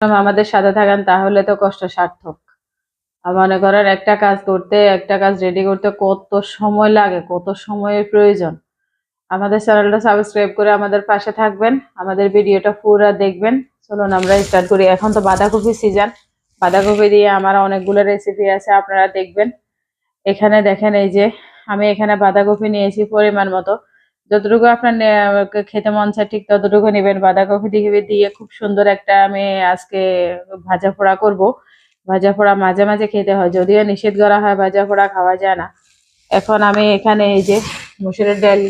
আমাদের সাথে থাকেন, তাহলে তো কষ্ট সার্থক। মনে করেন, একটা কাজ করতে, একটা কাজ রেডি করতে কত সময় লাগে, কত সময়ের প্রয়োজন। আমাদের চ্যানেলটা সাবস্ক্রাইব করে আমাদের পাশে থাকবেন, আমাদের ভিডিওটা পুরো দেখবেন। চলুন, আমরা স্টার্ট করি। এখন তো বাঁধাকপি সিজন বাঁধাকপি দিয়ে আমার অনেকগুলো রেসিপি আছে, আপনারা দেখবেন। এখানে দেখেন, এই যে আমি এখানে বাঁধাকপি নিয়েছি পরিমাণ মতো। যতটুকু আপনার খেতে মন চায় ঠিক ততটুকু নেবেন। বাঁধাকপি দিয়ে দিয়ে খুব সুন্দর একটা আমি আজকে ভাজা পোড়া করব। ভাজা পোড়া মাঝে মাঝে খেতে হয়, যদিও নিষেধ করা হয় ভাজা পোড়া খাওয়া যায় না। এখন আমি এখানে এই যে মুসুরের ডাল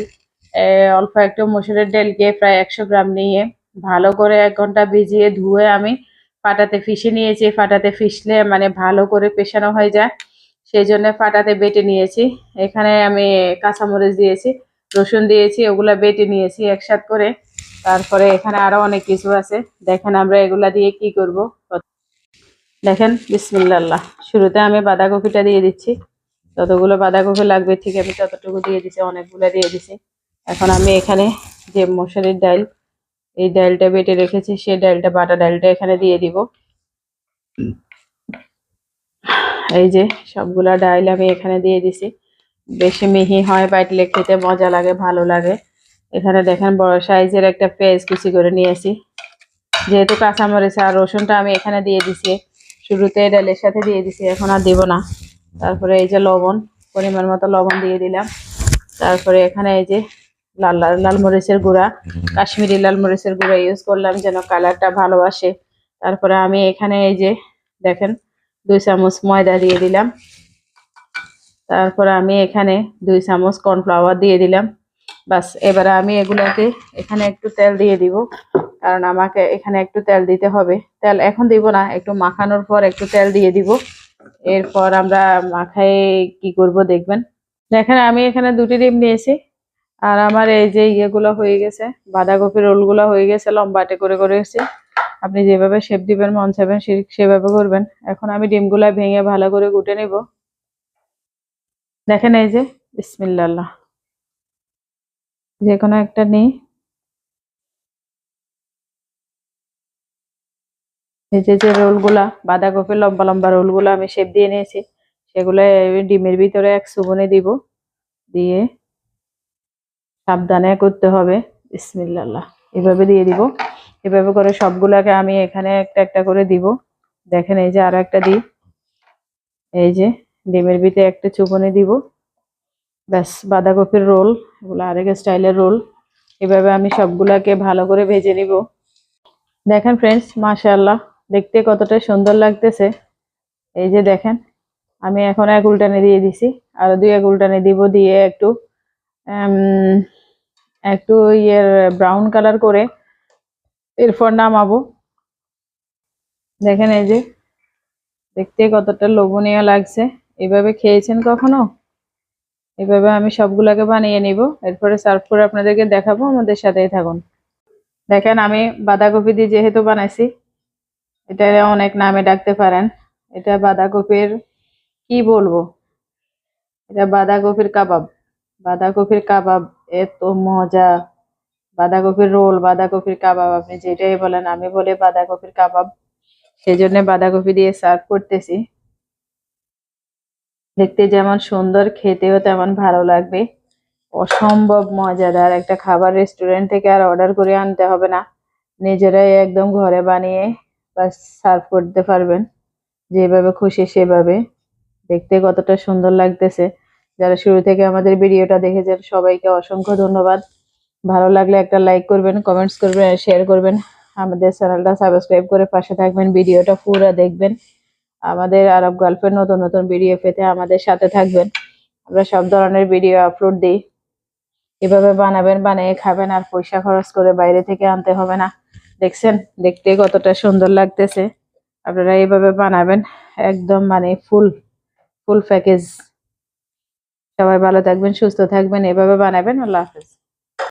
অল্প একটু মুসুরের ডালকে প্রায় একশো গ্রাম নিয়ে ভালো করে এক ঘণ্টা ভিজিয়ে ধুয়ে আমি ফাটাতে ফিশে নিয়েছি। ফাটাতে ফিশলে মানে ভালো করে পেশানো হয়ে যায়। সেই জন্য ফাটাতে বেটে নিয়েছি। এখানে আমি কাঁচামরিচ দিয়েছি। রসুন দিয়েছি, ওগুলা বেটে নিয়েছি একসাথ করে। তারপরে এখানে আরও অনেক কিছু আছে। দেখেন আমরা এগুলা দিয়ে কি করব। দেখেন বিসমিল্লাহ শুরুতে আমি বাঁধাকপিটা দিয়ে দিচ্ছি। যতগুলো বাঁধাকপি লাগবে, ঠিক আমি ততটুকু দিয়ে দিচ্ছি অনেকগুলো দিয়ে দিচ্ছি এখন আমি এখানে যে মশারির ডাল, এই ডালটা বেটে রেখেছি সেই ডালটা, বাটা ডালটা এখানে দিয়ে দিব। এই যে সবগুলা ডাল আমি এখানে দিয়ে দিছি। বেশি মিহি হয় বাটলে খেতে মজা লাগে, ভালো লাগে। এখানে দেখেন বড় সাইজের একটা পেঁয়াজ কুচি করে নিয়েছি যেহেতু কাঁচামরিচ আর রসুনটা আমি এখানে দিয়ে দিছি, শুরুতে ডালের সাথে দিয়ে দিছি, এখন আর দিব না। তারপরে এই যে লবণ, পরিমাণ মতো লবণ দিয়ে দিলাম। তারপরে এখানে এই যে লাল লাল লাল মরিচের গুঁড়া, কাশ্মীরি লাল মরিচের গুঁড়া ইউজ করলাম যেন কালারটা ভালো আসে। তারপরে আমি এখানে এই যে দেখেন, দুই চামচ ময়দা দিয়ে দিলাম। তারপরে আমি এখানে দুই চামচ কর্নফ্লাওয়ার দিয়ে দিলাম। বাস, এবারে আমি এগুলাকে এখানে একটু তেল দিয়ে দিব, কারণ আমাকে এখানে একটু তেল দিতে হবে। তেল এখন দিব না, একটু মাখানোর পর একটু তেল দিয়ে দিব। এরপর আমরা মাখায় কি করব দেখবেন। দেখেন, আমি এখানে দুটি ডিম নিয়েছি, আর আমার এই যে ইয়েগুলো হয়ে গেছে, বাঁধাকপি রোলগুলো হয়ে গেছে, লম্বাটে করে করে গেছে আপনি যেভাবে শেপ দিবেন, মন চাইবেন, সে- সেভাবে করবেন। এখন আমি ডিমগুলা ভেঙে ভালো করে গুটে নেব। দেখেন এই যে বিসমিল্লাহ যে কোনো একটা নেই। এই যে যে রোলগুলা বাঁধাকপি লম্বা লম্বা রোলগুলো আমি শেপ দিয়ে নিয়েছি, সেগুলো ডিমের ভিতরে এক সুবনে দিব। দিয়ে সাবধানে করতে হবে বিসমিল্লাহ এভাবে দিয়ে দিব। এভাবে করে সবগুলাকে আমি এখানে একটা একটা করে দিব। দেখেন এই যে আরও একটা দিই। এই যে ডিমের ভিতরে একটা চুবনে দিব। ব্যাস, বাঁধাকপির রোল, এগুলো আরেক স্টাইলের রোল। এভাবে আমি সবগুলাকে ভালো করে ভেজে নিব। দেখেন ফ্রেন্ডস মাশাআল্লাহ, দেখতে কতটা সুন্দর লাগতেছে। এই যে দেখেন, আমি এখন এক উল্টানে দিয়ে দিছি। আর দুই এক উল্টানে দিব দিয়ে একটু একটু ইয়ের ব্রাউন কালার করে এরপর নামাবো। দেখেন এই যে, দেখতে কতটা লোভনীয় লাগছে। এভাবে খেয়েছেন কখনো? এভাবে আমি সবগুলাকে বানিয়ে নিব। এরপরে সার্ভ করে আপনাদেরকে দেখাবো, আমাদের সাথেই থাকুন। দেখেন, আমি বাঁধাকপি দিয়ে যেহেতু বানাইছি, এটা অনেক নামে ডাকতে পারেন। এটা বাঁধাকপির, কি বলব? এটা বাঁধাকপির কাবাব। বাঁধাকপির কাবাব এত মজা। বাঁধাকপির রোল, বাঁধাকপির কাবাব, আপনি যেটাই বলেন, আমি বলি বাঁধাকপির কাবাব। সেই জন্য বাঁধাকপি দিয়ে সার্ভ করতেছি। দেখতে যেমন সুন্দর, খেতেও তেমন ভালো লাগবে। অসম্ভব মজাদার একটা খাবার রেস্টুরেন্ট থেকে আর অর্ডার করে আনতে হবে না। নিজেরাই একদম ঘরে বানিয়ে বা সার্ভ করতে পারবেন। যেভাবে খুশি সেভাবে। দেখতে কতটা সুন্দর লাগতেছে। যারা শুরু থেকে আমাদের ভিডিওটা দেখেছেন, সবাইকে অসংখ্য ধন্যবাদ। ভালো লাগলে একটা লাইক করবেন কমেন্টস করবেন শেয়ার করবেন। আমাদের চ্যানেলটা সাবস্ক্রাইব করে পাশে থাকবেন, ভিডিওটা পুরো দেখবেন। আমাদের আরব গল্পের নতুন নতুন ভিডিও পেতে আমাদের সাথে থাকবেন। আমরা সব ধরনের ভিডিও আপলোড দিই। এভাবে বানাবেন, বানিয়ে খাবেন আর পয়সা খরচ করে বাইরে থেকে আনতে হবে না। দেখছেন? দেখতে কতটা সুন্দর লাগতেছে। আপনারা এইভাবে বানাবেন, একদম মানে ফুল ফুল প্যাকেজ সবাই ভালো থাকবেন, সুস্থ থাকবেন। এভাবে বানাবেন। আল্লাহ হাফেজ।